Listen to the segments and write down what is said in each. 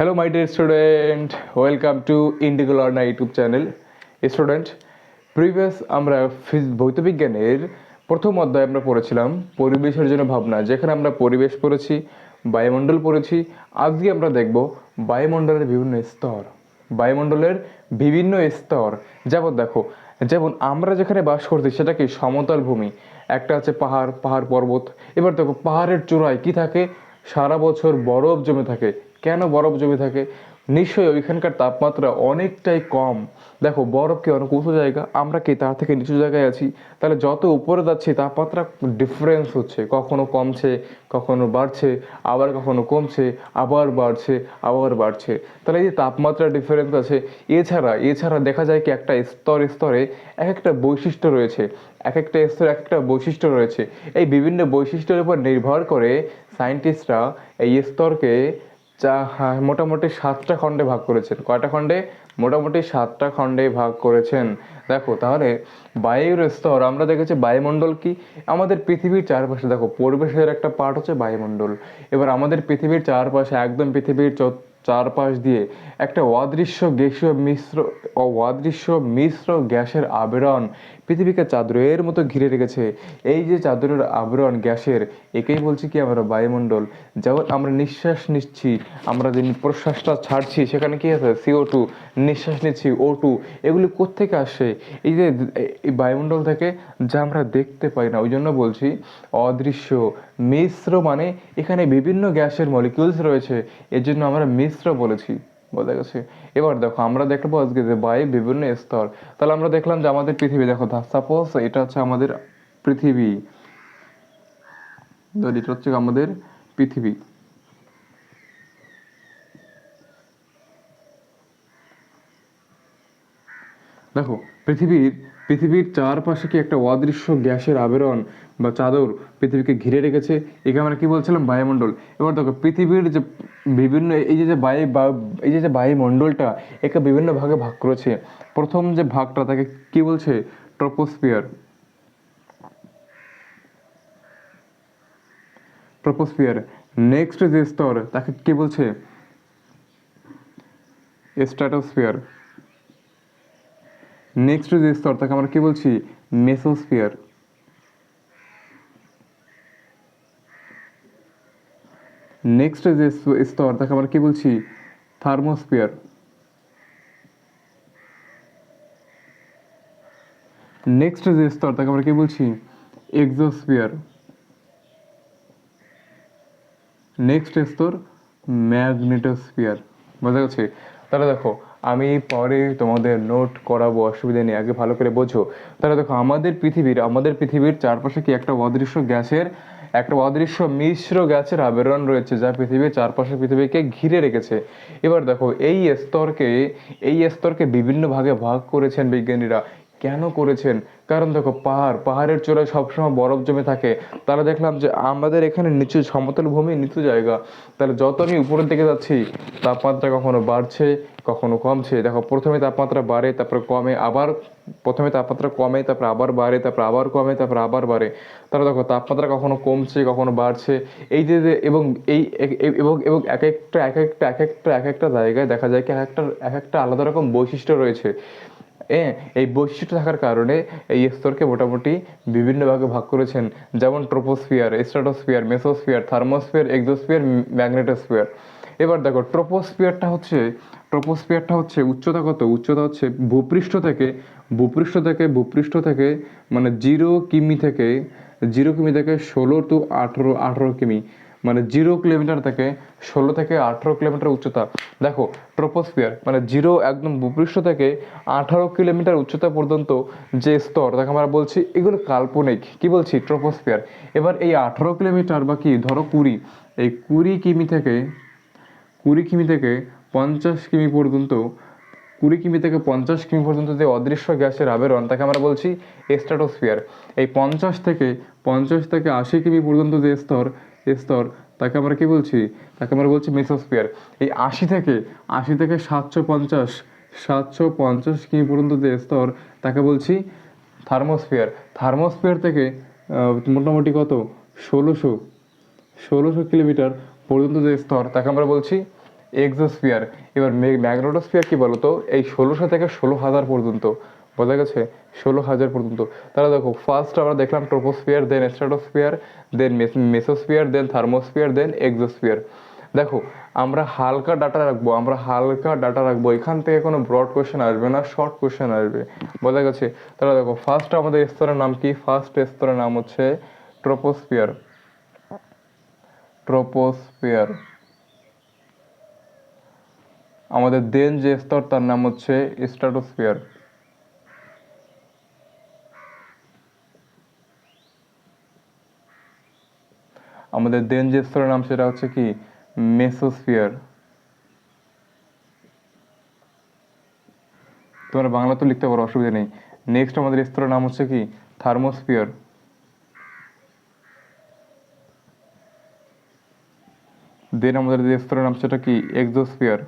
Hello my dear student welcome to Indigo learner YouTube channel student previous আমরা ভৌতবিজ্ঞানের প্রথম অধ্যায় আমরা পড়েছিলাম, পরিবেশের জন্য ভাবনা, যেখানে আমরা পরিবেশ পড়েছি, বায়ুমণ্ডল পড়েছি। আজকে আমরা দেখব বায়ুমণ্ডলের বিভিন্ন স্তর, বায়ুমণ্ডলের বিভিন্ন স্তর। যেমন দেখো, যেমন আমরা যেখানে বাস করছি, সেটা কি সমতল ভূমি? একটা আছে পাহাড় পাহাড় পর্বত। এবার দেখো, পাহাড়ের চূড়ায় কি থাকে? সারা বছর বরফ জমে থাকে। কেন বরফ জমে থাকে? নিশ্চয়ই ওইখানকার তাপমাত্রা অনেকটাই কম। দেখো, বরফ কি অনেক উঁচু জায়গা? আমরা কি তার থেকে নিচু জায়গায় আছি? তাহলে যত উপরে যাচ্ছি, তাপমাত্রা ডিফারেন্স হচ্ছে। কখনো কমছে, কখনো বাড়ছে, আবার কখনো কমছে, আবার বাড়ছে আবার বাড়ছে। তাহলে এই যে তাপমাত্রা ডিফারেন্স আছে, এছাড়া এছাড়া দেখা যায় কি একটা স্তর, স্তরে এক একটা বৈশিষ্ট্য রয়েছে। এক একটা স্তরে এক একটা বৈশিষ্ট্য রয়েছে। এই বিভিন্ন বৈশিষ্ট্যের উপর নির্ভর করে সায়েন্টিস্টরা এই স্তরকে চা হ্যাঁ, মোটামুটি সাতটা খণ্ডে ভাগ করেছেন। কয়টা খণ্ডে? মোটামুটি সাতটা খণ্ডে ভাগ করেছেন। দেখো তাহলে বায়ুর স্তর আমরা দেখেছি বায়ুমণ্ডল কি? আমাদের পৃথিবীর চারপাশে দেখো পরিবেশের একটা পার্ট হচ্ছে বায়ুমণ্ডল। এবার আমাদের পৃথিবীর চারপাশে একদম পৃথিবীর চারপাশ দিয়ে একটা অদৃশ্য গ্যাসীয় মিশ্র অদৃশ্য মিশ্র গ্যাসের আবরণ পৃথিবীকে চাদরের মতো ঘিরে রেখেছে। এই যে চাদরের আবরণ গ্যাসের, একেই বলছি কি আমরা বায়ুমণ্ডল। যেমন আমরা নিঃশ্বাস নিচ্ছি, আমরা যে প্রশ্বাসটা ছাড়ছি, সেখানে কি আছে? সিও টু নিঃশ্বাস নিচ্ছি ও টু এগুলি কোত্থেকে আসে? এই যে বায়ুমণ্ডল থেকে যা আমরা দেখতে পাই না ওই জন্য বলছি অদৃশ্য। মিশ্র মানে এখানে বিভিন্ন গ্যাসের মলিকিউলস রয়েছে, এর জন্য আমরা মিশ্র বলেছি, বোঝা গেছে। এবার দেখো, আমরা দেখব আজকে যে বায়ু বিভিন্ন স্তর। তাহলে আমরা দেখলাম যে আমাদের পৃথিবী, দেখো সাপোজ এটা হচ্ছে আমাদের পৃথিবী। এটা হচ্ছে আমাদের পৃথিবী। দেখো, পৃথিবীর পৃথিবীর চারপাশে কি একটা অদৃশ্য গ্যাসের আবরণ বা চাদর পৃথিবীকে ঘিরে রেখেছে? একে আমরা কি বলছিলাম? বায়ুমণ্ডল। এবার দেখো, পৃথিবীর যে বিভিন্ন, এই যে যে বায়ু এই যে যে বায়ুমণ্ডলটা, একে বিভিন্ন ভাগে ভাগ করেছে। প্রথম যে ভাগটা তাকে কি বলছে? ট্রপোস্ফিয়ার। ট্রপোস্ফিয়ার। নেক্সট যে স্তর, তাকে কি বলছে? স্ট্র্যাটোস্ফিয়ার। নেক্সট যে স্তর তাকে আমরা কি বলছি? মেসোস্ফিয়ার নেক্সট যে স্তর তাকে আমরা কি বলছি? থার্মোস্ফিয়ার নেক্সট যে স্তর তাকে আমরা কি বলছি? এক্সোস্ফিয়ার নেক্সট স্তর ম্যাগনেটোস্ফিয়ার বোঝা গেছে? তাহলে দেখো আমি পরে তোমাদের নোট করাবো, অসুবিধা নেই, আগে ভালো করে বোঝো। তাহলে দেখো, আমাদের পৃথিবীর আমাদের পৃথিবীর চারপাশে কি একটা অদৃশ্য গ্যাসের, একটা অদৃশ্য মিশ্র গ্যাসের আবরণ রয়েছে, যা পৃথিবীর চারপাশে পৃথিবীকে ঘিরে রেখেছে। এবার দেখো, এই স্তরকে এই স্তরকে বিভিন্ন ভাগে ভাগ করেছেন বিজ্ঞানীরা। কেন করেছেন? কারণ দেখো, পাহাড়, পাহাড়ের চূড়ায় সবসময় বরফ জমে থাকে। তাহলে দেখলাম যে আমাদের এখানে নিচু, সমতল ভূমি নিচু জায়গা। তাহলে যত আমি উপরের দিকে যাচ্ছি, তাপমাত্রা কখনো বাড়ছে, কখনো কমছে। দেখো, প্রথমে তাপমাত্রা বাড়ে, তারপরে কমে, আবার প্রথমে তাপমাত্রা কমে, তারপরে আবার বাড়ে, তারপরে আবার কমে, তারপরে আবার বাড়ে। তাহলে দেখো, তাপমাত্রা কখনো কমছে, কখনো বাড়ছে। এই যে এবং এই এবং এবং এক একটা এক একটা এক একটা এক একটা জায়গায় দেখা যায় কি, এক একটা এক একটা আলাদা রকম বৈশিষ্ট্য রয়েছে। এই বৈশিষ্ট্য থাকার কারণে এই স্তরকে মোটামুটি বিভিন্ন ভাগে ভাগ করেছেন। যেমন troposphere stratosphere mesosphere, thermosphere, exosphere, magnetosphere. এবার দেখো, ট্রোপোস্ফিয়ারটা হচ্ছে ট্রোপোস্ফিয়ারটা হচ্ছে উচ্চতা কত? উচ্চতা হচ্ছে ভূপৃষ্ঠ থেকে ভূপৃষ্ঠ থেকে ভূপৃষ্ঠ থেকে মানে জিরো কিমি থেকে, জিরো কিমি থেকে ষোলো টু আঠেরো আঠেরো কিমি। মানে জিরো কিলোমিটার থেকে ষোলো থেকে আঠেরো কিলোমিটার উচ্চতা। দেখো ট্রোপোস্ফিয়ার মানে জিরো একদম ভূপৃষ্ঠ থেকে আঠারো কিলোমিটার উচ্চতা পর্যন্ত যে স্তর তাকে আমরা বলছি এগুলো কাল্পনিক। কি বলছি? ট্রোপোস্ফিয়ার এবার এই আঠারো কিলোমিটার বা কি, ধরো কুড়ি, এই কুড়ি কিমি থেকে, কুড়ি কিমি থেকে পঞ্চাশ কিমি পর্যন্ত, কুড়ি কিমি থেকে পঞ্চাশ কিমি পর্যন্ত যে অদৃশ্য গ্যাসের আবেরণ, তাকে আমরা বলছি স্ট্র্যাটোস্ফিয়ার এই পঞ্চাশ থেকে পঞ্চাশ থেকে আশি কিমি পর্যন্ত যে স্তর স্তর, তাকে আমরা কি বলছি? তাকে আমরা বলছি মেসোস্ফিয়ার এই আশি থেকে আশি থেকে সাতশো পঞ্চাশ সাতশো পঞ্চাশ কি পর্যন্ত যে স্তর, তাকে বলছি থার্মোস্ফিয়ার। থার্মোস্ফিয়ার থেকে মোটামুটি কত? ষোলোশো ষোলোশো কিলোমিটার পর্যন্ত যে স্তর, তাকে আমরা বলছি এক্সোস্ফিয়ার। এবার ম্যাগনেটোস্ফিয়ার কি বলতো? এই ষোলোশো থেকে ষোলো হাজার পর্যন্ত। বোঝা গেছে ষোলো হাজার পর্যন্ত। তাহলে দেখো ফার্স্ট আমরা দেখলাম troposphere then stratosphere then mesosphere then thermosphere then exosphere দেখো, আমরা হালকা ডাটা রাখব, আমরা হালকা ডাটা রাখব। এখান থেকে কোনো ব্রড কোয়েশ্চেন আসবে না শর্ট কোয়েশ্চেন আসবে। বোঝা গেছে? তাহলে দেখো ফার্স্ট আমাদের স্তরের নাম কি? ফার্স্ট স্তরের নাম হচ্ছে ট্রোপোস্ফিয়ার ট্রোপোস্ফিয়ার আমাদের দেন যে স্তর, তার নাম হচ্ছে স্ট্রাটোস্ফিয়ার আমাদের দেন যে স্তরের নাম সেটা হচ্ছে কি? মেসোস্ফিয়ার। তোমরা বাংলা তো লিখতে পারো, অসুবিধা নেই। নেক্সট আমাদের স্তরের নাম হচ্ছে কি? থার্মোস্ফিয়ার। দেন আমাদের যে স্তরের নাম সেটা কি? এক্সোস্ফিয়ার।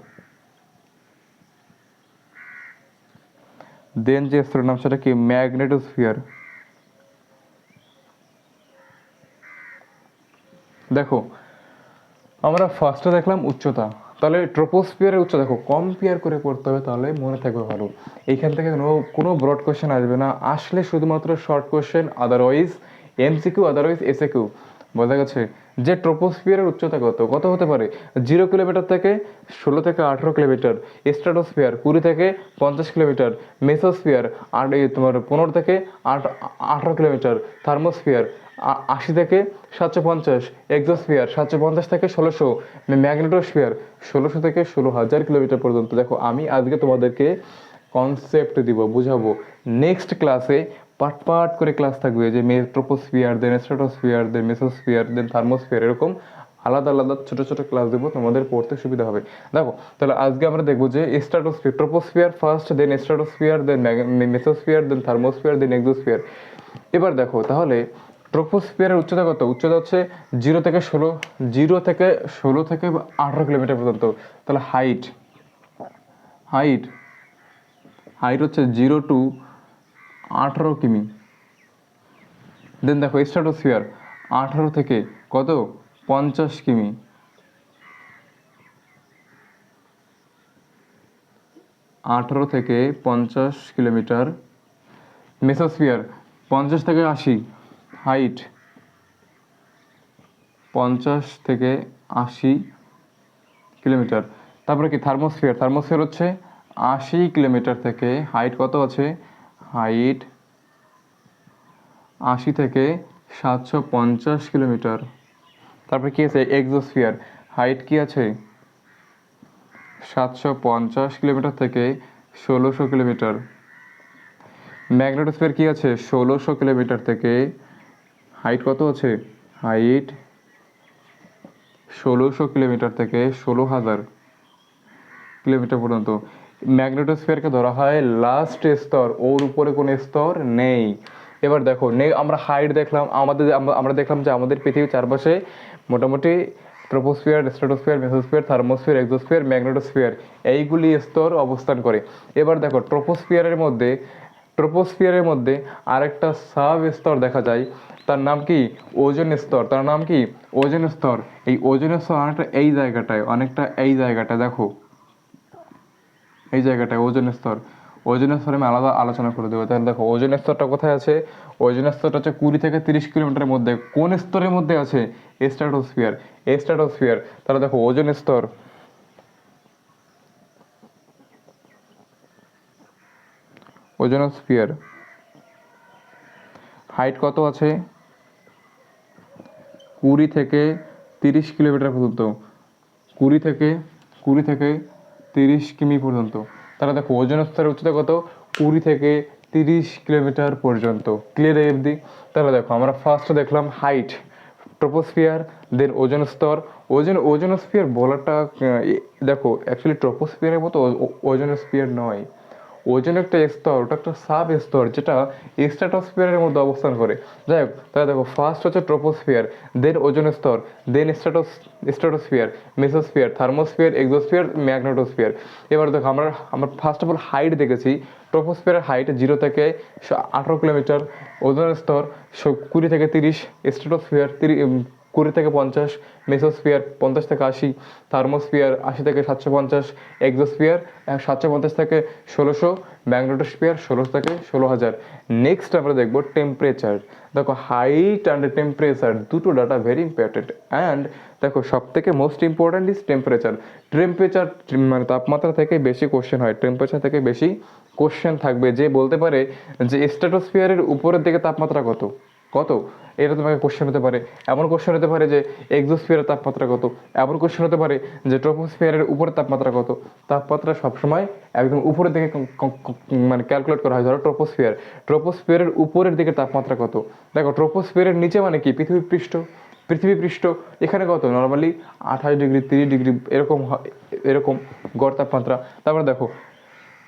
দেন যে স্তরের নাম সেটা কি? ম্যাগনেটোস্ফিয়ার। দেখো, আমরা ফার্স্টে দেখলাম উচ্চতা। তাহলে ট্রোপোস্ফিয়ারের উচ্চতা, দেখো কম্পেয়ার করে পড়তে হবে তাহলে মনে থাকবে ভালো। এইখান থেকে কোনো কোনো ব্রড কোয়েশ্চেন আসবে না। আসলে শুধুমাত্র short question otherwise MCQ otherwise SAQ বোঝা গেছে? যে ট্রোপোস্ফিয়ারের উচ্চতা কত কত হতে পারে? জিরো কিলোমিটার থেকে ষোলো থেকে আঠেরো কিলোমিটার স্ট্রাটোস্ফিয়ার কুড়ি থেকে পঞ্চাশ কিলোমিটার মেসোস্ফিয়ার আর এই তোমার পনেরো থেকে আট, আঠারো কিলোমিটার থার্মোস্ফিয়ার আশি থেকে সাতশো পঞ্চাশ এক্সোস্ফিয়ার সাতশো পঞ্চাশ থেকে ষোলোশো ম্যাগনেটোস্ফিয়ার ষোলোশো থেকে ষোলো হাজার কিলোমিটার পর্যন্ত। দেখো, আমি আজকে তোমাদেরকে কনসেপ্ট দিব, বুঝাবো। নেক্সট ক্লাসে পার্ট পার্ট করে ক্লাস থাকবে, যে troposphere then stratosphere then mesosphere then thermosphere এরকম আলাদা আলাদা ছোটো ছোটো ক্লাস দেবো, তোমাদের পড়তে সুবিধা হবে। দেখো, তাহলে আজকে আমরা দেখব যে stratosphere troposphere first then stratosphere then mesosphere then thermosphere then exosphere এবার দেখো, তাহলে ট্রোপোস্ফিয়ারের উচ্চতা কত? উচ্চতা হচ্ছে জিরো থেকে ষোলো, জিরো থেকে ষোলো থেকে আঠারো কিলোমিটার পর্যন্ত। তাহলে হাইট হাইট হাইট হচ্ছে জিরো টু আঠারো কিমি। দেন দেখো স্ট্রাটোস্ফিয়ার আঠারো থেকে কত? পঞ্চাশ কিমি। আঠারো থেকে পঞ্চাশ কিলোমিটার। মেসোস্ফিয়ার, পঞ্চাশ থেকে আশি। হাইট পঞ্চাশ থেকে আশি কিলোমিটার। তারপরে কি থার্মোস্ফিয়ার? থার্মোস্ফিয়ার হচ্ছে আশি কিলোমিটার থেকে হাইট কত আছে? হাইট আশি থেকে সাতশো পঞ্চাশ কিলোমিটার। তারপরে কি আছে? এক্সোস্ফিয়ার। হাইট কি আছে? সাতশো পঞ্চাশ কিলোমিটার থেকে ষোলোশো কিলোমিটার। ম্যাগনেটোস্ফিয়ার কি আছে? ষোলোশো কিলোমিটার থেকে হাইট কত আছে? হাইট ষোলোশো কিলোমিটার থেকে ষোলো হাজার কিলোমিটার পর্যন্ত। ম্যাগনেটোস্ফিয়ারকে ধরা হয় লাস্ট স্তর, ওর উপরে কোনো স্তর নেই। এবার দেখো, নে, আমরা হাইট দেখলাম, আমাদের আমরা- দেখলাম যে আমাদের পৃথিবীর চারপাশে মোটামুটি troposphere stratosphere mesosphere thermosphere exosphere magnetosphere এইগুলি স্তর অবস্থান করে। এবার দেখো ট্রোপোস্ফিয়ারের মধ্যে ট্রোপোস্ফিয়ারের মধ্যে আরেকটা সাব স্তর দেখা যায়। তার নাম কি? ওজন স্তর। তার নাম কি? ওজন স্তর। এই ওজন স্তর অনেকটা এই জায়গাটায়, অনেকটা এই জায়গাটায়, দেখো। এই জায়গাটায় ওজন স্তর। ওজন স্তরে আমি আলাদা আলোচনা করে দেবো। তাহলে দেখো, ওজন স্তরটা কোথায় আছে? ওজন স্তরটা হচ্ছে কুড়ি থেকে তিরিশ কিলোমিটারের মধ্যে। কোন স্তরের মধ্যে আছে? স্ট্রাটোস্ফিয়ার স্ট্রাটোস্ফিয়ার তাহলে দেখো, ওজন স্তর। ওজোনোস্ফিয়ার হাইট কত আছে? কুড়ি থেকে তিরিশ কিলোমিটার পর্যন্ত। কুড়ি থেকে কুড়ি থেকে তিরিশ কিমি পর্যন্ত। তারা দেখো ওজন স্তরের উচ্চতা কত? কুড়ি থেকে তিরিশ কিলোমিটার পর্যন্ত। ক্লিয়ার অবধি? তাহলে দেখো আমরা ফার্স্ট দেখলাম হাইট ট্রোপোস্ফিয়ার দেন ওজন স্তর। ওজন ওজোনোস্ফিয়ার বলাটা আহ, দেখো অ্যাকচুয়ালি ট্রোপোস্ফিয়ারের মতো ওজোনোস্ফিয়ার নয়। ওজন একটা স্তর ওটা একটা সাব স্তর যেটা স্ট্রাটোস্ফিয়ারের মধ্যে অবস্থান করে। যাই হোক, তাহলে দেখো ফার্স্ট হচ্ছে ট্রোপোস্ফিয়ার দেন ওজন স্তর then স্ট্রাটোস stratosphere mesosphere thermosphere exosphere magnetosphere এবার দেখো, আমরা আমরা ফার্স্ট অফ অল হাইট দেখেছি। ট্রোপোস্ফিয়ারের হাইট জিরো থেকে আঠারো কিলোমিটার ওজন স্তর কুড়ি থেকে তিরিশ স্ট্রাটোস্ফিয়ার তিরিশ কুড়ি থেকে পঞ্চাশ মেসোস্ফিয়ার পঞ্চাশ থেকে আশি থার্মোস্ফিয়ার আশি থেকে সাতশো পঞ্চাশ এক্সোস্ফিয়ার সাতশো পঞ্চাশ থেকে ষোলোশো ম্যাগনেটোস্ফিয়ার ষোলোশো থেকে ষোলো হাজার। নেক্সট আমরা দেখব টেম্পারেচার দেখো হাইট অ্যান্ড টেম্পারেচার দুটো ডাটা ভেরি ইম্পর্টেন্ট অ্যান্ড দেখো সব থেকে most important is temperature temperature মানে তাপমাত্রা থেকে বেশি কোশ্চেন হয়। টেম্পারেচার থেকে বেশি কোশ্চেন থাকবে। যে বলতে পারে যে স্ট্যাটোস্ফিয়ারের উপরের দিকে তাপমাত্রা কত? কত? এটা তোমাকে কোশ্চেন হতে পারে। এমন কোশ্চেন হতে পারে যে এক্সোস্ফিয়ারের তাপমাত্রা কত? এমন কোশ্চেন হতে পারে যে ট্রপোস্ফিয়ারের উপরে তাপমাত্রা কত? তাপমাত্রা সবসময় একদম উপরের দিকে মানে ক্যালকুলেট করা হয়। ধরো ট্রপোস্ফিয়ার ট্রপোস্ফিয়ারের উপরের দিকে তাপমাত্রা কত? দেখো ট্রপোস্ফিয়ারের নিচে মানে কি? পৃথিবী পৃষ্ঠ। পৃথিবী পৃষ্ঠ। এখানে কত? নর্মালি আঠাশ ডিগ্রি, তিরিশ ডিগ্রি এরকম হয়, এরকম গড় তাপমাত্রা। তারপরে দেখো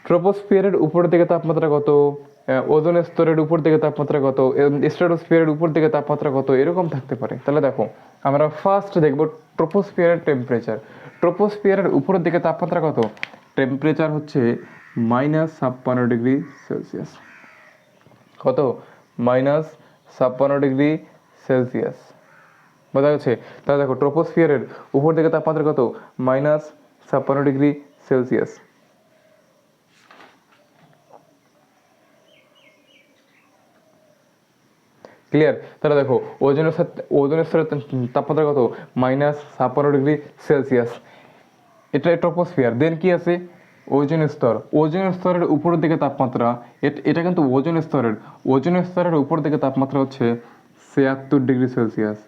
ট্রোপোস্ফিয়ারের উপরের দিকে তাপমাত্রা কত? ওজন স্তরের উপর দিকে তাপমাত্রা কত স্ট্রাটোস্ফিয়ারের উপর দিকে তাপমাত্রা কত, এরকম থাকতে পারে। তাহলে দেখো, আমরা ফার্স্ট দেখব ট্রোপোস্ফিয়ারের টেম্পারেচার ট্রোপোস্ফিয়ারের উপরের দিকে তাপমাত্রা কত? টেম্পারেচার হচ্ছে মাইনাস ছাপ্পান্ন ডিগ্রি সেলসিয়াস কত? মাইনাস ছাপ্পান্ন ডিগ্রি সেলসিয়াস বোঝা গেছে? তাহলে দেখো ট্রোপোস্ফিয়ারের উপর দিকে তাপমাত্রা কত? মাইনাস ছাপ্পান্ন ডিগ্রি সেলসিয়াস ক্লিয়ার তাহলে দেখো, ওজনের সাথে, ওজনের স্তরের তাপমাত্রা কত? মাইনাস ছাপ্পান্ন ডিগ্রি সেলসিয়াস এটা ট্রপোস্ফিয়ার দেন কি আছে? ওজন স্তর। ওজন স্তরের উপরের দিকে তাপমাত্রা, এট- কিন্তু ওজন স্তরের। ওজন স্তরের উপর দিকে তাপমাত্রা হচ্ছে ছিয়াত্তর ডিগ্রি সেলসিয়াস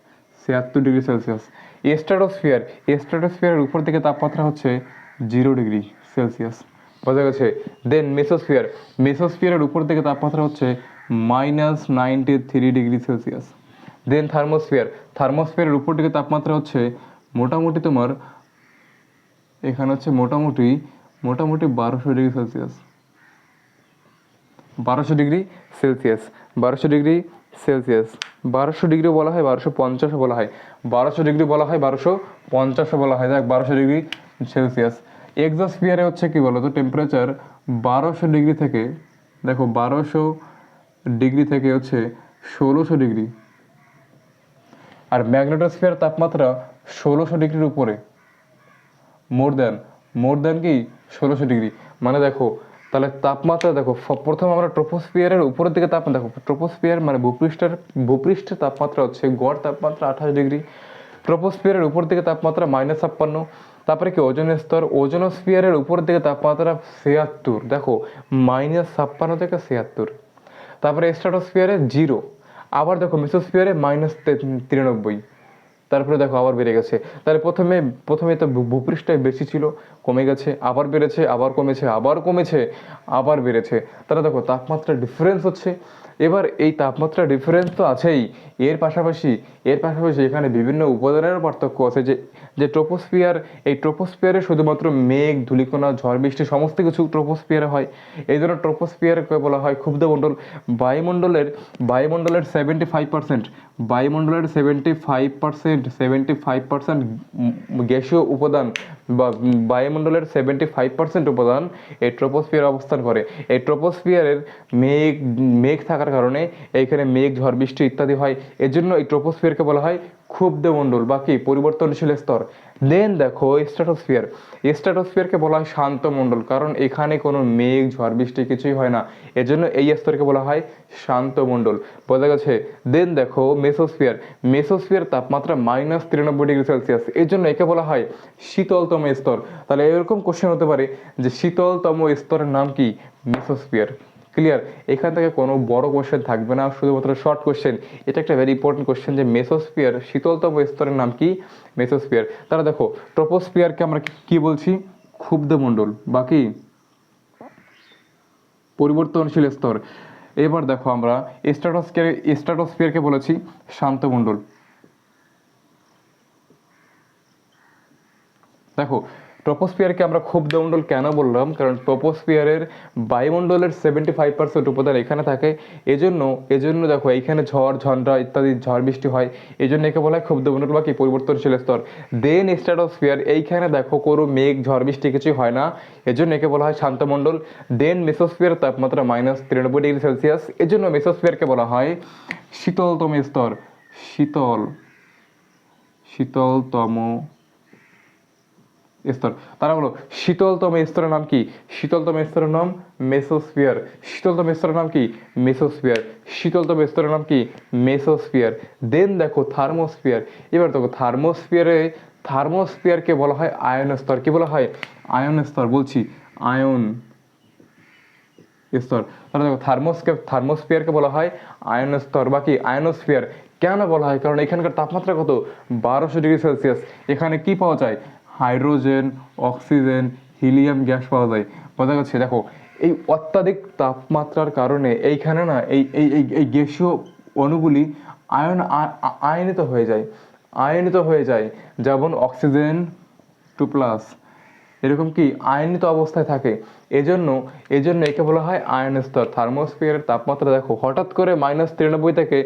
ছিয়াত্তর ডিগ্রি সেলসিয়াস স্ট্রাটোস্ফিয়ার স্ট্রাটোস্ফিয়ারের উপর দিকে তাপমাত্রা হচ্ছে জিরো ডিগ্রি সেলসিয়াস বোঝা গেছে? দেন মেসোস্ফিয়ার মেসোস্ফিয়ারের উপর দিকে তাপমাত্রা হচ্ছে minus ninety three degree Celsius. Then thermosphere থার্মোস্ফিয়ারের উপর দিকে তাপমাত্রা হচ্ছে মোটামুটি তোমার, এখানে হচ্ছে মোটামুটি মোটামুটি বারোশো ডিগ্রি সেলসিয়াস। বারোশো ডিগ্রি সেলসিয়াস। বারোশো ডিগ্রি সেলসিয়াস। বারোশো ডিগ্রি বলা হয় বারোশো পঞ্চাশও বলা হয়। বারোশো ডিগ্রি বলা হয় বারোশো পঞ্চাশও বলা হয়। দেখ, বারোশো ডিগ্রি সেলসিয়াস। এক্সোস্ফিয়ারে হচ্ছে কি বলতো? টেম্পারেচার বারোশো ডিগ্রি থেকে, দেখো, বারোশো ডিগ্রি থেকে হচ্ছে ষোলোশো ডিগ্রি। আর ম্যাগনেটোস্ফিয়ার তাপমাত্রা ষোলোশো ডিগ্রির উপরে। মোর দ্যান মোর দ্যান কি? ষোলোশো ডিগ্রি। মানে দেখো, তাহলে তাপমাত্রা দেখো প্রথম আমরা ট্রোপোস্ফিয়ারের উপরের দিকে তাপমাত্রা দেখো, ট্রোপোস্ফিয়ার মানে ভূপৃষ্ঠের ভূপৃষ্ঠের তাপমাত্রা হচ্ছে গড় তাপমাত্রা আঠাশ ডিগ্রি। ট্রোপোস্ফিয়ারের উপর দিকে তাপমাত্রা মাইনাস ছাপ্পান্ন। তারপরে কি ওজন স্তর, ওজোনোস্ফিয়ারের উপর দিকে তাপমাত্রা ছিয়াত্তর। দেখো মাইনাস ছাপ্পান্ন থেকে ছিয়াত্তর। তারপরে স্ট্রাটোস্ফিয়ারে জিরো আবার দেখো মিসোস্ফিয়ারে মাইনাস তিরানব্বই, তারপরে দেখো আবার বেড়ে গেছে, তাহলে প্রথমে প্রথমে তো ভূপৃষ্ঠটাই ভূপৃষ্ঠে বেশি ছিল, কমে গেছে, আবার বেড়েছে, আবার কমেছে আবার কমেছে, আবার বেড়েছে, তাহলে দেখো তাপমাত্রা ডিফারেন্স হচ্ছে এবার এই তাপমাত্রা ডিফারেন্স তো আছেই। এর পাশাপাশি এর পাশাপাশি এখানে বিভিন্ন উপাদানের পার্থক্য আছে যে যে ট্রোপোস্ফিয়ার এই ট্রোপোস্ফিয়ারে শুধুমাত্র মেঘ, ধূলিকণা, ঝড়, বৃষ্টি সমস্ত কিছু ট্রোপোস্ফিয়ারে হয়। এই জন্য ট্রোপোস্ফিয়ারকে বলা হয় ক্ষুব্ধমণ্ডল বায়ুমণ্ডলের বায়ুমণ্ডলের সেভেন্টি ফাইভ পার্সেন্ট বায়ুমণ্ডলের seventy five percent seventy five percent গ্যাসীয় উপাদান বা বায়ুমণ্ডলের সেভেন্টি ফাইভ পার্সেন্ট উপাদান এই ট্রোপোস্ফিয়ার অবস্থান করে। এই ট্রোপোস্ফিয়ারের মেঘ মেঘ থাকার কারণে এইখানে মেঘ, ঝড়, বৃষ্টি ইত্যাদি হয়। এর জন্য এই ট্রোপোস্ফিয়ারকে বলা হয় ক্ষুব্ধ মণ্ডল বা কি? পরিবর্তনশীল স্তর। দেন দেখো স্ট্রাটোস্ফিয়ার স্ট্রাটোস্ফিয়ারকে বলা হয় শান্ত মণ্ডল কারণ এখানে কোনো মেঘ, ঝড়, বৃষ্টি কিছুই হয় না। এজন্য এই স্তরকে বলা হয় শান্ত মণ্ডল বোঝা গেছে? দেন দেখো মেসোস্ফিয়ার মেসোস্ফিয়ার তাপমাত্রা মাইনাস তিরানব্বই ডিগ্রি সেলসিয়াস এই জন্য একে বলা হয় শীতলতম স্তর। তাহলে এরকম কোশ্চেন হতে পারে যে শীতলতম স্তরের নাম কি? মেসোস্ফিয়ার ক্লিয়ার এখান থেকে কোনো বড় কোশ্চেন থাকবে না, শুধুমাত্র শর্ট কোশ্চেন এটা একটা ভেরি ইম্পর্টেন্ট কোশ্চেন যে মেসোস্ফিয়ার শীতলতম স্তরের নাম কি? মেসোস্ফিয়ার তাহলে দেখো ট্রোপোস্ফিয়ারকে আমরা কি- বলছি? ক্ষুব্ধ মণ্ডল বাকি পরিবর্তনশীল স্তর। এবার দেখো আমরা স্ট্রাটোস্ফিয়ার স্ট্রাটোস্ফিয়ারকে বলেছি, শান্ত মণ্ডল। দেখো ট্রপোস্ফিয়ারকে আমরা খুব দমণ্ডল কেন বললাম? কারণ ট্রপোস্ফিয়ারের বায়ুমণ্ডলের সেভেন্টি ফাইভ পার্সেন্ট উপাদান এখানে থাকে। এজন্য এজন্য দেখো, এইখানে ঝড় ঝন্ডা ইত্যাদি, ঝড় বৃষ্টি হয়। এই জন্য একে বলা হয় খুব দমণ্ডল বা কি? পরিবর্তনশীল স্তর। দেন স্ট্রাটোস্ফিয়ার এইখানে দেখো, কোনো মেঘ, ঝড়, বৃষ্টি কিছুই হয় না। এজন্য একে বলা হয় শান্তমণ্ডল দেন মেসোস্ফিয়ার তাপমাত্রা মাইনাস তিরানব্বই ডিগ্রি সেলসিয়াস। এজন্য মেসোস্ফিয়ারকে বলা হয় শীতলতম স্তর। শীতল, শীতলতম স্তর। তারা বলো শীতলতম স্তরের নাম কি? শীতলতম স্তরের নাম মেসোস্ফিয়ার। শীতলতম স্তরের নাম কি? মেসোস্ফিয়ার। শীতলতম স্তরের নাম কি? মেসোস্ফিয়ার। দেন দেখো থার্মোস্ফিয়ার। এবার দেখো থার্মোস্ফিয়ারে, থার্মোস্ফিয়ারকে বলা হয় আয়ন স্তর। কি বলা হয়? আয়ন স্তর। বলছি, আয়ন স্তর। তাহলে দেখো থার্মোস্কে, থার্মোস্ফিয়ারকে বলা হয় আয়ন স্তর। বাকি আয়নোস্ফিয়ার কেন বলা হয়? কারণ এখানকার তাপমাত্রা কত? বারোশো ডিগ্রি সেলসিয়াস। এখানে কি পাওয়া যায়? হাইড্রোজেন, অক্সিজেন, হিলিয়াম গ্যাস পাওয়া যায়। বোঝা যাচ্ছে, দেখো, এই অত্যাধিক তাপমাত্রার কারণে এইখানে না, এই এই এই গ্যাসীয় অণুগুলি আয়ন আয়নিত হয়ে যায়। আয়নিত হয়ে যায়, যেমন অক্সিজেন টু প্লাস। এরকম কি? আয়নিত অবস্থায় থাকে। এজন্য এজন্য একে বলা হয় আয়ন স্তর। থার্মোস্ফিয়ারের তাপমাত্রা, দেখো, হঠাৎ করে মাইনাস তিরানব্বই থেকে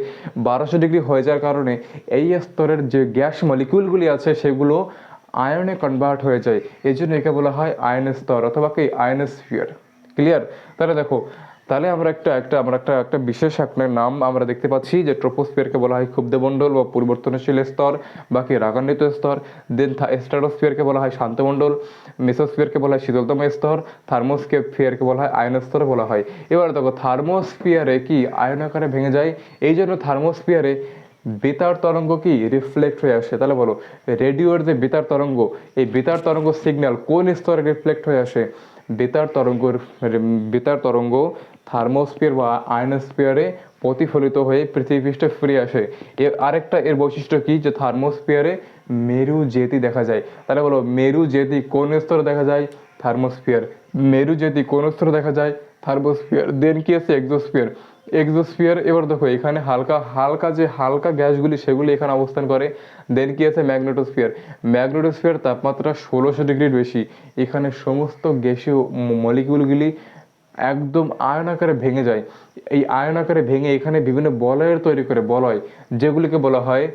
বারোশো ডিগ্রি হয়ে যাওয়ার কারণে এই স্তরের যে গ্যাস মলিকিউলগুলি আছে, সেগুলো আয়নে কনভার্ট হয়ে যায়। এই জন্য একে বলা হয় আয়ন স্তর অথবা কি আয়নোস্ফিয়ার ক্লিয়ার তাহলে দেখো, তাহলে আমরা একটা একটা, আমরা একটা একটা বিশেষ আপনার নাম আমরা দেখতে পাচ্ছি যে ট্রোপোস্ফিয়ারকে বলা হয় ক্ষুব্ধমণ্ডল বা পরিবর্তনশীল স্তর বাকি রাগান্বিত স্তর। দেন স্ট্রাটোস্ফিয়ারকে বলা হয় শান্তমণ্ডল মেসোস্ফিয়ারকে বলা হয় শীতলতম স্তর থার্মোস্ফিয়ারকে বলা হয় আয়ন স্তর বলা হয়। এবার দেখো থার্মোস্ফিয়ারে কি আয়ন আকারে ভেঙে যায়? এই জন্য থার্মোস্ফিয়ারে বেতার তরঙ্গ কি? রিফ্লেক্ট হয়ে আসে। তাহলে বলো, রেডিওর যে বেতার তরঙ্গ, এই বেতার তরঙ্গ সিগন্যাল কোন স্তরে রিফ্লেক্ট হয়ে আসে? বেতার তরঙ্গর বেতার তরঙ্গ থার্মোস্ফিয়ার বা আয়নোস্ফিয়ারে প্রতিফলিত হয়ে পৃথিবী পৃষ্ঠে ফিরে আসে। এর আরেকটা এর বৈশিষ্ট্য কি? যে থার্মোস্ফিয়ারে মেরু জেতি দেখা যায়। তাহলে বলো মেরু জেতি কোন স্তরে দেখা যায়? থার্মোস্ফিয়ার মেরু জেতি কোন স্তরে দেখা যায়? থার্মোস্ফিয়ার দেন কি আছে? এক্সোস্ফিয়ার এক্সোস্ফিয়ার এবার দেখো, এখানে হালকা হালকা যে হালকা গ্যাসগুলি সেগুলি এখানে অবস্থান করে। দেন কি আছে? ম্যাগনেটোস্ফিয়ার ম্যাগনেটোস্ফিয়ার তাপমাত্রা ষোলোশো ডিগ্রির বেশি। এখানে সমস্ত গ্যাসীয় মলিকিউলগুলি একদম আয়ন আকারে ভেঙে যায়। এই আয়ন আকারে ভেঙে এখানে বিভিন্ন বলয়ের তৈরি করে বলয়, যেগুলিকে বলা হয়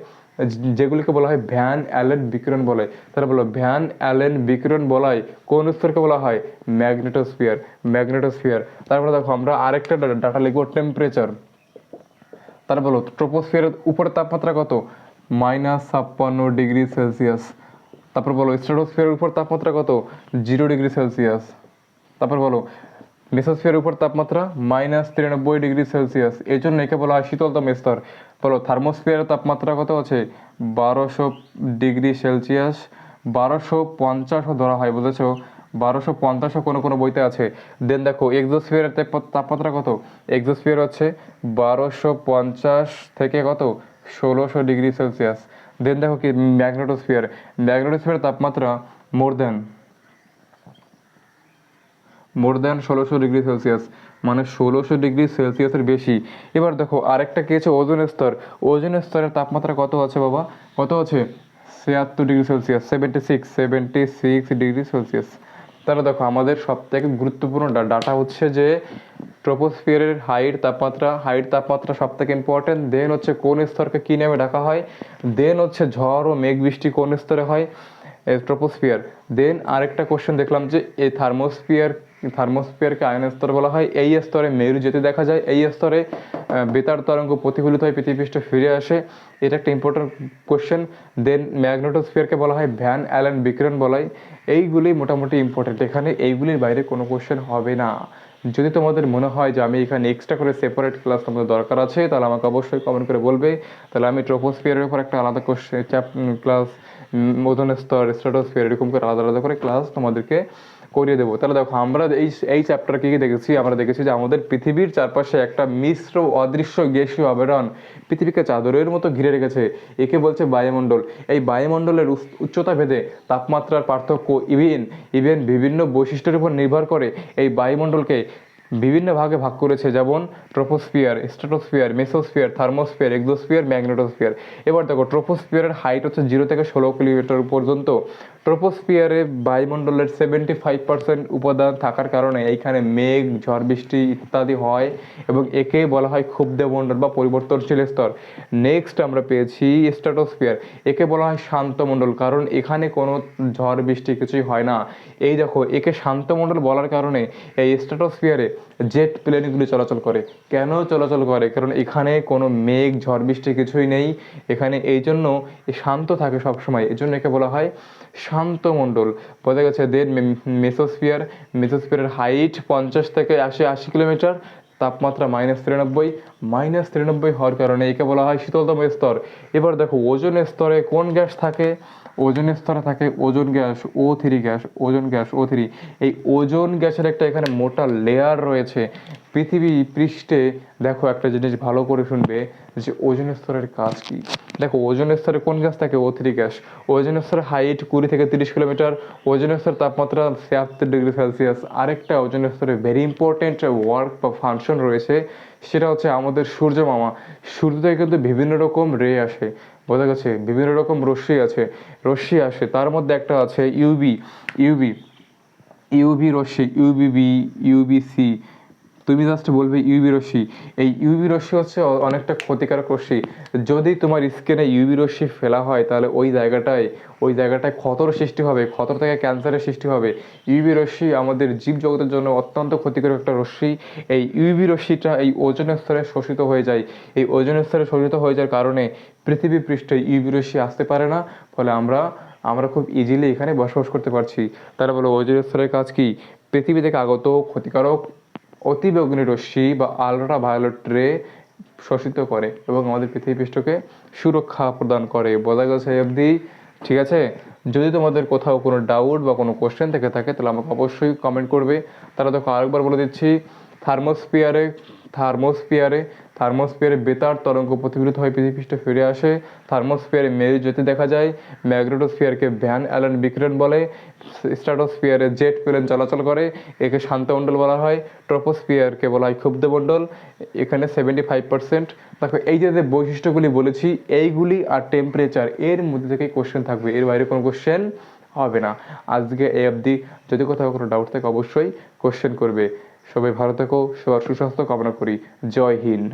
যেগুলিকে বলা হয় ভ্যান অ্যালেন বিকিরণ বলয় তারা বলো ভ্যান অ্যালেন বিকিরণ বলয় কোন স্তরকে বলা হয়? Magnetosphere magnetosphere. তারপরে দেখো, আমরা আরেকটা ডাটা লিখব, টেম্পারেচার। তার বলো ট্রোপোস্ফিয়ারের উপরের তাপমাত্রা কত? মাইনাস ছাপ্পান্ন ডিগ্রি সেলসিয়াস। তারপর বলো, স্ট্রাটোস্ফিয়ারের উপর তাপমাত্রা কত? Zero degree Celsius. তারপর বলো মেসোস্ফিয়ারের উপর তাপমাত্রা মাইনাস তিরানব্বই ডিগ্রি সেলসিয়াস এই জন্য একে বলা হয় শীতলতম স্তর। বলো থার্মোস্ফিয়ারের তাপমাত্রা কত আছে? বারোশো ডিগ্রি সেলসিয়াস বারোশো পঞ্চাশও ধরা হয়, বুঝেছ? বারোশো পঞ্চাশও কোনো কোনো বইতে আছে। দেন দেখো এক্সোস্ফিয়ারের তাপমাত্রা কত? এক্সোস্ফিয়ার হচ্ছে বারোশো পঞ্চাশ থেকে কত? ষোলোশো ডিগ্রি সেলসিয়াস দেন দেখো কি ম্যাগনেটোস্ফিয়ার ম্যাগনেটোস্ফিয়ারের তাপমাত্রা মোর দেন মোর দ্যান ষোলোশো ডিগ্রি সেলসিয়াস মানে ষোলোশো ডিগ্রি সেলসিয়াসের বেশি। এবার দেখো, আরেকটা কি আছে? ওজন স্তর। ওজন স্তরের তাপমাত্রা কত আছে বাবা? কত আছে? ছিয়াত্তর degree Celsius seventy six seventy six degree Celsius তাহলে দেখো, আমাদের সব থেকে গুরুত্বপূর্ণ ডাটা হচ্ছে যে ট্রোপোস্ফিয়ারের হাইট তাপমাত্রা হাইট তাপমাত্রা সব থেকে ইম্পর্টেন্ট দেন হচ্ছে কোন স্তরকে কী নামে ডাকা হয়? দেন হচ্ছে ঝড় ও মেঘ বৃষ্টি কোন স্তরে হয়? ট্রোপোস্ফিয়ার দেন আরেকটা কোশ্চেন দেখলাম যে এই থার্মোস্ফিয়ার থার্মোস্ফিয়ারকে আয়ন স্তর বলা হয়। এই স্তরে মেরু যেতে দেখা যায়। এই স্তরে বেতার তরঙ্গ প্রতিফলিত হয়ে পৃথিবীপৃষ্ঠে ফিরে আসে। এটা একটা ইম্পর্টেন্ট কোশ্চেন দেন ম্যাগনেটোস্ফিয়ারকে বলা হয় ভ্যান অ্যালেন বিকিরণ বলাই এইগুলি মোটামুটি ইম্পর্টেন্ট এখানে এইগুলির বাইরে কোনো কোশ্চেন হবে না। যদি তোমাদের মনে হয় যে আমি এখানে এক্সট্রা করে সেপারেট ক্লাস তোমাদের দরকার আছে, তাহলে আমাকে অবশ্যই কমেন্ট করে বলবে। তাহলে আমি ট্রোপোস্ফিয়ারের উপর একটা আলাদা কোশ্চেন ক্লাস ওজন স্তর স্ট্রাটোস্ফিয়ার এরকম করে আলাদা আলাদা করে ক্লাস তোমাদেরকে করিয়ে দেবো। তাহলে দেখো, আমরা এই এই চ্যাপ্টার কি দেখেছি? আমরা দেখেছি যে আমাদের পৃথিবীর চারপাশে একটা মিশ্র অদৃশ্য গ্যাসীয় আবেদন পৃথিবীকে চাদরের মতো ঘিরে রেখেছে। একে বলছে বায়ুমণ্ডল। এই বায়ুমণ্ডলের উচ্চতা ভেদে তাপমাত্রার পার্থক্য ইভিন, ইভেন বিভিন্ন বৈশিষ্ট্যের উপর নির্ভর করে এই বায়ুমণ্ডলকে বিভিন্ন ভাগে ভাগ করেছে, যেমন troposphere stratosphere mesosphere, thermosphere, exosphere, magnetosphere. এবার দেখো, ট্রোপোস্ফিয়ারের হাইট হচ্ছে জিরো থেকে ষোলো কিলোমিটার পর্যন্ত। ট্রোপোস্ফিয়ারে বায়ুমণ্ডলের সেভেন্টি ফাইভ পার্সেন্ট উপাদান থাকার কারণে এইখানে মেঘ, ঝড়, বৃষ্টি ইত্যাদি হয় এবং একে বলা হয় ক্ষুব্ধমণ্ডল বা পরিবর্তনশীল স্তর। নেক্সট আমরা পেয়েছি স্ট্র্যাটোস্ফিয়ার একে বলা হয় শান্তমণ্ডল, কারণ এখানে কোনো ঝড়, বৃষ্টি কিছুই হয় না। এই দেখো, একে শান্তমণ্ডল বলার কারণে এই স্ট্র্যাটোস্ফিয়ারে জেট প্লেনগুলি চলাচল করে। কেন চলাচল করে? কারণ এখানে কোনো মেঘ, ঝড়, বৃষ্টি কিছুই নেই। এখানে এই জন্য শান্ত থাকে সবসময়। এই জন্য একে বলা হয় শান্ত মণ্ডল। বোঝা গেছে দেন মেসোস্ফিয়ার। মেসোস্ফিয়ারের হাইট পঞ্চাশ থেকে আশি আশি কিলোমিটার, তাপমাত্রা মাইনাস তিরানব্বই। মাইনাস তিরানব্বই হওয়ার কারণে একে বলা হয় শীতলতম স্তর। এবার দেখো ওজন স্তরে কোন গ্যাস থাকে? ওজন স্তরে থাকে, ozone gas, O three gas, ozone gas, O three. এই ওজন গ্যাসের একটা এখানে মোটা লেয়ার রয়েছে। পৃথিবী পৃষ্ঠে দেখো একটা জিনিস ভালো করে শুনবে যে ওজন স্তরের কাজ কি। দেখো ওজন স্তরে কোন গ্যাস থাকে? O three gas. ওজন স্তরের হাইট কুড়ি থেকে তিরিশ কিলোমিটার। ওজন স্তরের তাপমাত্রা ছিয়াত্তর ডিগ্রি সেলসিয়াস। আরেকটা ওজন স্তরে ভেরি ইম্পর্টেন্ট ওয়ার্ক বা ফাংশন রয়েছে, সেটা হচ্ছে আমাদের সূর্য মামা সূর্য থেকে কিন্তু বিভিন্ন রকম রে আসে। বোঝা গেছে, বিভিন্ন রকম রশ্মি আছে, রশ্মি আসে, তার মধ্যে একটা আছে ইউবি ইউবি ইউবি রশ্মি ইউবিবি ইউবিসি তুমি জাস্ট বলবে ইউবি রশ্মি। এই ইউবি রশ্মি হচ্ছে অনেকটা ক্ষতিকারক রশ্মি। যদি তোমার স্কিনে ইউবি রশ্মি ফেলা হয়, তাহলে ওই জায়গাটায় ওই জায়গাটায় ক্ষতর সৃষ্টি হবে, ক্ষতর থেকে ক্যান্সারের সৃষ্টি হবে। ইউবি রশ্মি আমাদের জীবজগতের জন্য অত্যন্ত ক্ষতিকারক একটা রশ্মি। এই ইউবি রশ্মিটা এই ওজন স্তরে শোষিত হয়ে যায়। এই ওজন স্তরে শোষিত হয়ে যাওয়ার কারণে পৃথিবী পৃষ্ঠে ইউবি রশ্মি আসতে পারে না। ফলে আমরা আমরা খুব ইজিলি এখানে বসবাস করতে পারছি। তারা বলো ওজন স্তরের কাজ কি? পৃথিবী থেকে আগত ক্ষতিকারক অতিব রশ্মি বা আলট্রা ভায়োলেট রে শোষিত করে এবং আমাদের পৃথিবী পৃষ্ঠকে সুরক্ষা প্রদান করে। বোঝা গেছে অবধি ঠিক আছে? যদি তোমাদের কোথাও কোনো ডাউট বা কোনো কোশ্চেন থেকে থাকে, তাহলে আমাকে অবশ্যই কমেন্ট করবে। তারা তোকে আরেকবার বলে দিচ্ছি থার্মোস্ফিয়ারে থার্মোস্ফিয়ারে থার্মোস্ফিয়ারে বেতার তরঙ্গ প্রতিফলিত হয়ে পৃথিবী পৃষ্ঠে ফিরে আসে। থার্মোস্ফিয়ারে মেরু জ্যোতি দেখা যায়। ম্যাগনেটোস্ফিয়ারকে ভ্যান অ্যালেন বিকিরণ বলে। স্ট্র্যাটোস্ফিয়ারে জেট প্লেন চলাচল করে। একে শান্তমণ্ডল বলা হয়। ট্রোপোস্ফিয়ারকে বলা হয় ক্ষুব্ধমণ্ডল এখানে সেভেন্টি ফাইভ পার্সেন্ট। দেখো, এই যে যে বৈশিষ্ট্যগুলি বলেছি, এইগুলি আর টেম্পারেচার, এর মধ্যে থেকে কোশ্চেন থাকবে। এর বাইরে কোনো কোশ্চেন হবে না। আজকে এই অবধি। যদি কোথাও কোনো ডাউট থাকে, অবশ্যই কোশ্চেন করবে। সবাই ভালো থেকো সবার সুস্বাস্থ্য কামনা করি। জয় হিন্দ।